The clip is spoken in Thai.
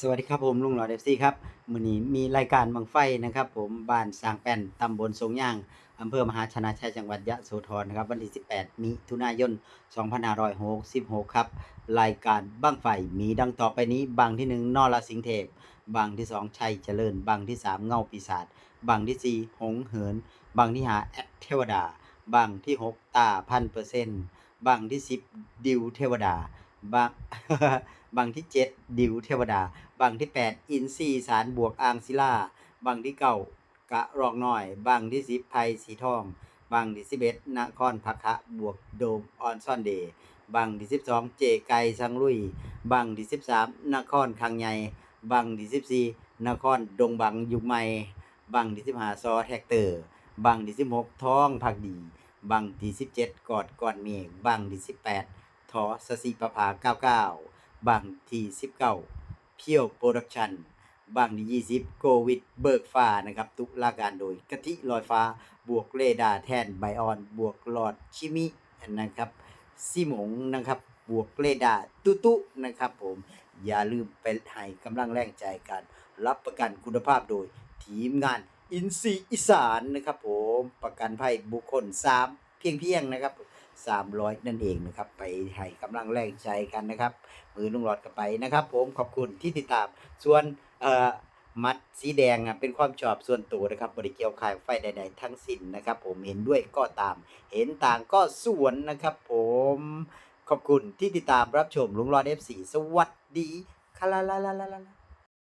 สวัสดีครับผมลุงหลอดเอฟซีครับมือนี้มีรายการบังไฟนะครับผมบ้านสางแป้นตำบลทรงย่างอำเภอมหาชนะชัยจังหวัดยะโสธรนะครับวันที่ 18 มิถุนายน 2566 ครับ รายการบังไฟมีดังต่อไปนี้บังที่ 1 นอรสิงเทพบังที่ 2 ชัยเจริญบังที่ 3 เงาปีศาจบังที่ 4 หงเหินบังที่5แอดเทวดาบังที่ 6 ตาพันเปอร์เซ็นต์บังที่ 10 ดิวเทวดาบัง บังที่ 7 ดิวเทวดา บังที่ 8 อินซีสารบวกอ่างศิลา บังที่9กะรอกน้อย บังที่10ไพสีทอง บังที่11นครพักะบวกโดมออนซอนเดย์บังที่12เจไกสังลุย บังที่13นครคังใหญ่ บังที่14นครดงบังยุคใหม่ บังที่15ซอแท็กเตอร์ บังที่16ท้องผักดี บังที่17กอดก้อนเมฆ บังที่18ทอสสิประภา99 บังที่19เพียวโปรดักชันบางที่20โกวิดเบิกฟ้านะครับตุลาการโดยกะทิลอยฟ้าบวกเรดาร์แทนไบออนบวกหลอดชิมินะครับซิหมงนะครับบวกเรดาร์ตุตุนะครับผมอย่าลืมไปให้กำลังแรงใจกัน รับประกันคุณภาพโดยทีมงานอินซีอีสานนะครับผมประกันภัยบุคคล 3 เพียงเพียงนะครับ 300 นั่นเองนะครับ ไปให้กำลังแรงใจกันนะครับ มือลุงหลอดกันไปนะครับ ผมขอบคุณที่ติดตาม ส่วนเอ่อมัดสีแดงอะเป็นความชอบส่วนตัวนะครับบริเกี่ยวขายไฟใดๆทั้งสิ้นนะครับ ผมเห็นด้วยก็ตาม เห็นต่างก็ส่วนนะครับ ผมขอบคุณที่ติดตามรับชมลุงหลอด F4 สวัสดีคาลาลาลาลาลา